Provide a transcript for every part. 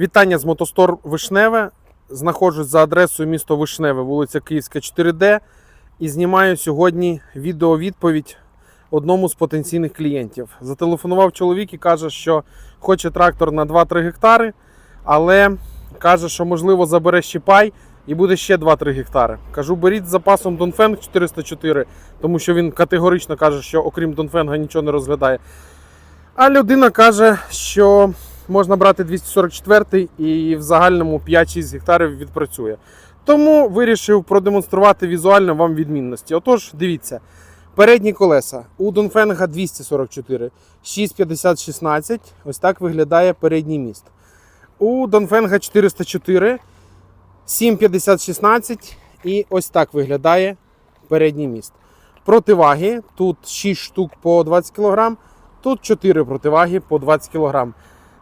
Вітання з Мотостор Вишневе. Знаходжусь за адресою місто Вишневе, вулиця Київська, 4D. І знімаю сьогодні відеовідповідь одному з потенційних клієнтів. Зателефонував чоловік і каже, що хоче трактор на 2-3 гектари, але каже, що можливо забере щіпай і буде ще 2-3 гектари. Кажу, беріть з запасом Донфенг 404, тому що він категорично каже, що окрім Донфенга нічого не розглядає. А людина каже, що можна брати 244 і в загальному 5-6 гектарів відпрацює. Тому вирішив продемонструвати візуально вам відмінності. Отож, дивіться, передні колеса у Донфенга 244, 650-16. Ось так виглядає передній міст. У Донфенга 404, 750-16 і ось так виглядає передній міст. Противаги тут 6 штук по 20 кг, тут 4 противаги по 20 кг.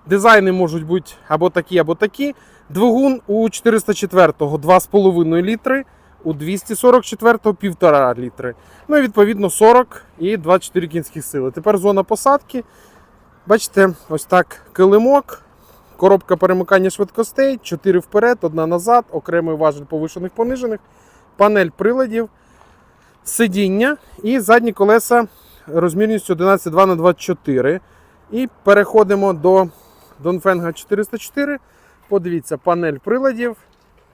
Дизайни можуть бути або такі, або такі. Двигун у 404-го 2,5 літри, у 244-го 1,5 літри. Ну і відповідно 40 і 24 кінських сили. Тепер зона посадки. Бачите, ось так килимок, коробка перемикання швидкостей, 4 вперед, одна назад, окремий важель повишених понижених, панель приладів, сидіння і задні колеса розмірністю 11,2 на 24. І переходимо до Донфенга 404. Подивіться, панель приладів,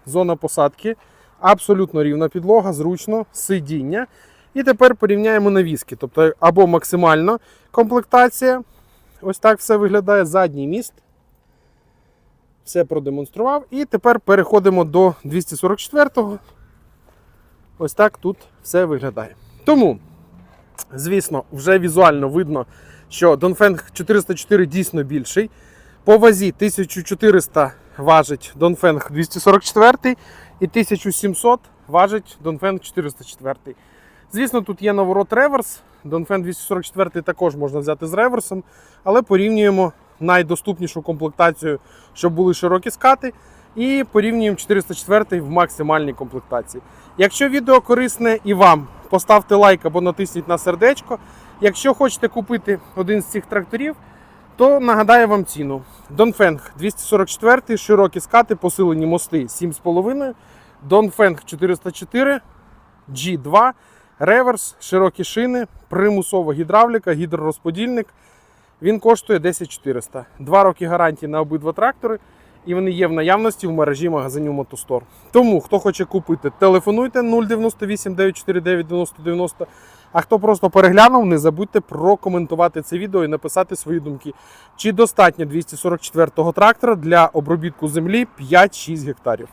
зона посадки, абсолютно рівна підлога, зручно, сидіння. І тепер порівняємо навіски. Тобто або максимальна комплектація. Ось так все виглядає задній міст. Все продемонстрував. І тепер переходимо до 244-го. Ось так тут все виглядає. Тому, звісно, вже візуально видно, що Донфенг 404 дійсно більший. По вазі 1400 важить Донфенг 244 і 1700 важить Донфенг 404. Звісно, тут є наворот реверс. Донфен 244 також можна взяти з реверсом, але порівнюємо найдоступнішу комплектацію, щоб були широкі скати, і порівнюємо 404 в максимальній комплектації. Якщо відео корисне і вам, поставте лайк або натисніть на сердечко. Якщо хочете купити один з цих тракторів, то нагадаю вам ціну. Донфенг 244, широкі скати, посилені мости 7,5. Донфенг 404, G2, реверс, широкі шини, примусова гідравліка, гідророзподільник. Він коштує 10400. Два роки гарантії на обидва трактори. І вони є в наявності в мережі магазинів Мотостор. Тому, хто хоче купити, телефонуйте 098 949 9090. А хто просто переглянув, не забудьте прокоментувати це відео і написати свої думки. Чи достатньо 244-го трактора для обробітку землі 5-6 гектарів.